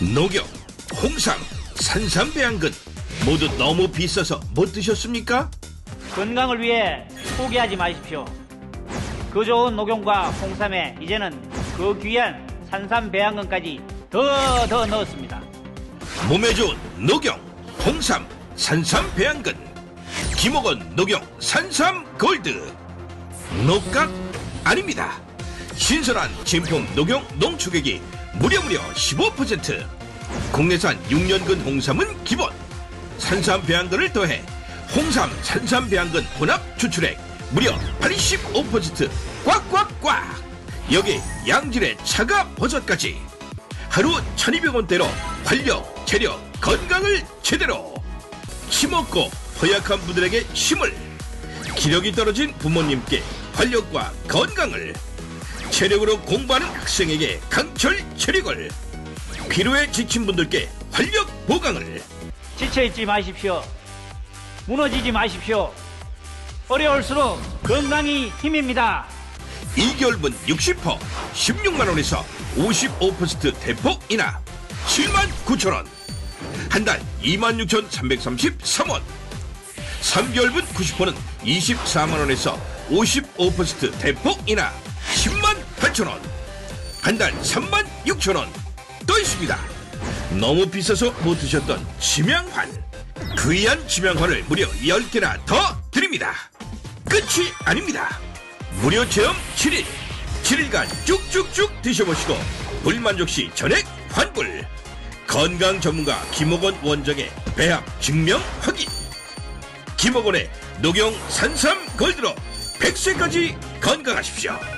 녹용, 홍삼, 산삼배양근 모두 너무 비싸서 못 드셨습니까? 건강을 위해 포기하지 마십시오. 그 좋은 녹용과 홍삼에 이제는 그 귀한 산삼 배양근까지 더 더 넣었습니다. 몸에 좋은 녹용, 홍삼, 산삼 배양근 김옥원 녹용 산삼 골드 녹각 아닙니다 신선한 진품 녹용 농축액이 무려 무려 15% 국내산 6년근 홍삼은 기본. 산삼 배양근을 더해 홍삼 산삼 배양근 혼합 추출액 무려 85% 꽉꽉꽉. 여기 양질의 차가 버섯까지. 하루 1200원대로 활력, 체력, 건강을 제대로. 힘없고 허약한 분들에게 힘을. 기력이 떨어진 부모님께 활력과 건강을 체력으로 공부하는 학생에게 강철 체력을 피로에 지친 분들께 활력 보강을 지쳐있지 마십시오. 무너지지 마십시오. 어려울수록 건강이 힘입니다. 2개월분 60% 16만원에서 55% 대폭 인하 7만 9천원 한 달 26,333원 3개월분 90%는 24만원에서 55% 대폭 인하 10만 8천원 한 달 3만 6천원. 또 있습니다. 너무 비싸서 못 드셨던 지명환. 귀한 지명환을 무려 10개나 더 드립니다. 끝이 아닙니다. 무료 체험 7일. 7일간 쭉쭉쭉 드셔보시고 불만족 시 전액 환불. 건강 전문가 김옥원 원장의 배합 증명 확인. 김옥원의 녹용 산삼 골드로 100세까지 건강하십시오